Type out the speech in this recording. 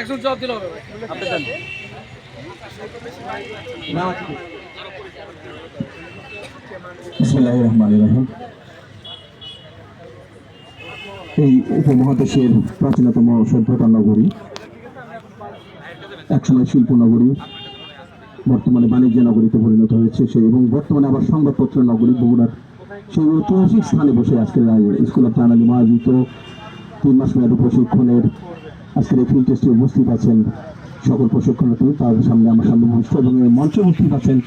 একজন জবাব দিলে হবে ভাই। রহমান রহিম এই উপমহাদেশের প্রাচীনতম সভ্যতা নগরী, একসময় শিল্প নগরী, বর্তমানে বাণিজ্য নগরীতে পরিণত হয়েছে সে এবং বর্তমানে আবার সংবাদপত্র নগরী বগুড়ার সেই ঐতিহাসিক স্থানে বসে আজকের স্কুল অফ জার্নালিম আয়োজিত তিন মাস মেয়াদী প্রশিক্ষণের আজকের এই ফিল্ড টেস্টে উপস্থিত আছেন সকল প্রশিক্ষণার্থী তার সামনে আমার সামনে এবং মঞ্চে উপস্থিত আছেন